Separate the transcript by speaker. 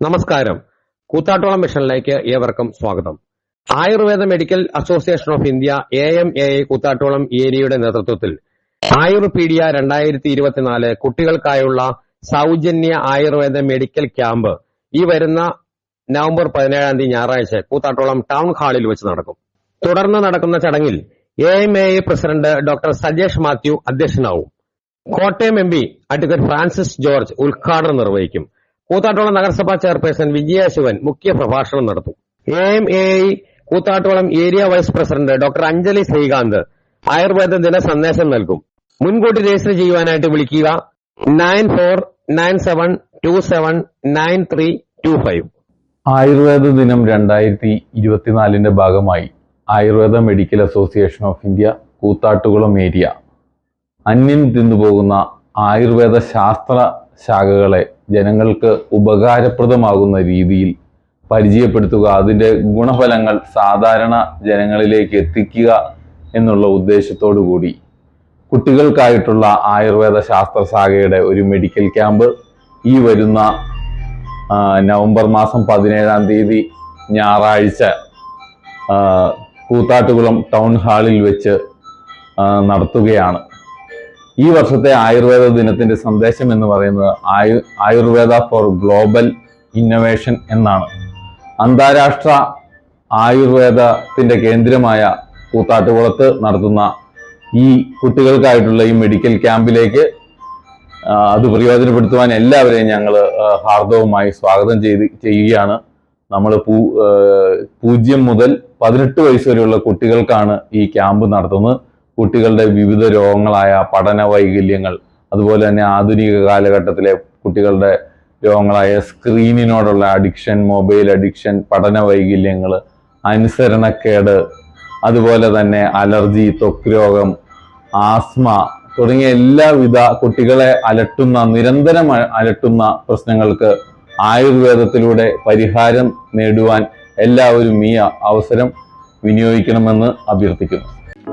Speaker 1: നമസ്കാരം. കൂത്താട്ടോളം മിഷനിലേക്ക് ഏവർക്കും സ്വാഗതം. Ayurveda medical association of India A M A Koothattukulam ഏരിയയുടെ നേതൃത്വത്തിൽ ആയുർപീഡിയ രണ്ടായിരത്തി ഇരുപത്തിനാല് കുട്ടികൾക്കായുള്ള സൗജന്യ ആയുർവേദ മെഡിക്കൽ ക്യാമ്പ് ഈ വരുന്ന നവംബർ പതിനേഴാം തീയതി ഞായറാഴ്ച കൂത്താട്ടോളം ടൗൺ ഹാളിൽ വെച്ച് നടക്കും. തുടർന്ന് നടക്കുന്ന ചടങ്ങിൽ A M A president doctor Sajesh Mathew അധ്യക്ഷനാവും. Kottayam M P advocate Francis George ഉദ്ഘാടനം നിർവഹിക്കും. കൂത്താട്ടോളം നഗരസഭാ ചെയർപേഴ്സൺ വിജയ ശിവൻ മുഖ്യ പ്രഭാഷണം നടത്തും. A M A I Koothattukulam area vice president doctor Anjali Srikanth Ayurveda ദിന സന്ദേശം നൽകും. മുൻകൂട്ടി രജിസ്റ്റർ ചെയ്യുവാനായിട്ട് വിളിക്കുക. Nine four nine seven two seven nine three two five.
Speaker 2: Ayurveda ദിനം രണ്ടായിരത്തി ഇരുപത്തിനാലിന്റെ ഭാഗമായി Ayurveda medical association of India Koothattukulam area. അന്യം തിന്നുപോകുന്ന ആയുർവേദ ശാസ്ത്ര ശാഖകളെ ജനങ്ങൾക്ക് ഉപകാരപ്രദമാകുന്ന രീതിയിൽ പരിചയപ്പെടുത്തുക അതിന്റെ ഗുണഫലങ്ങൾ സാധാരണ ജനങ്ങളിലേക്ക് എത്തിക്കുക എന്നുള്ള ഉദ്ദേശത്തോടു കൂടി കുട്ടികൾക്കായിട്ടുള്ള ആയുർവേദ ശാസ്ത്ര ശാഖയുടെ ഒരു മെഡിക്കൽ ക്യാമ്പ് ഈ വരുന്ന നവംബർ മാസം പതിനേഴാം തീയതി ഞായറാഴ്ച കൂത്താട്ടുകുളം ടൗൺ ഹാളിൽ വെച്ച് നടത്തുകയാണ്. ഈ വർഷത്തെ ആയുർവേദ ദിനത്തിന്റെ സന്ദേശം എന്ന് പറയുന്നത് ആയു ആയുർവേദ ഫോർ ഗ്ലോബൽ ഇന്നൊവേഷൻ എന്നാണ്. അന്താരാഷ്ട്ര ആയുർവേദത്തിന്റെ കേന്ദ്രമായ കൂത്താട്ടുകുളത്ത് നടത്തുന്ന ഈ കുട്ടികൾക്കായിട്ടുള്ള ഈ മെഡിക്കൽ ക്യാമ്പിലേക്ക് അത് പ്രയോജനപ്പെടുത്തുവാൻ എല്ലാവരെയും ഞങ്ങൾ ഹാർദവുമായി സ്വാഗതം ചെയ്ത് ചെയ്യുകയാണ്. നമ്മൾ പൂ പൂജ്യം മുതൽ പതിനെട്ട് വയസ്സ് വരെയുള്ള കുട്ടികൾക്കാണ് ഈ ക്യാമ്പ് നടത്തുന്നത്. കുട്ടികളുടെ വിവിധ രോഗങ്ങളായ പഠന വൈകല്യങ്ങൾ അതുപോലെ തന്നെ ആധുനിക കാലഘട്ടത്തിലെ കുട്ടികളുടെ രോഗങ്ങളായ സ്ക്രീനിനോടുള്ള അഡിക്ഷൻ മൊബൈൽ അഡിക്ഷൻ പഠന വൈകല്യങ്ങൾ അനുസരണക്കേട് അതുപോലെ തന്നെ അലർജി ത്വക്ക് രോഗം ആസ്മ തുടങ്ങിയ എല്ലാവിധ കുട്ടികളെ അലട്ടുന്ന നിരന്തരം അലട്ടുന്ന പ്രശ്നങ്ങൾക്ക് ആയുർവേദത്തിലൂടെ പരിഹാരം നേടുവാൻ എല്ലാവരും ഈ അവസരം വിനിയോഗിക്കണമെന്ന് അഭ്യർത്ഥിക്കുന്നു.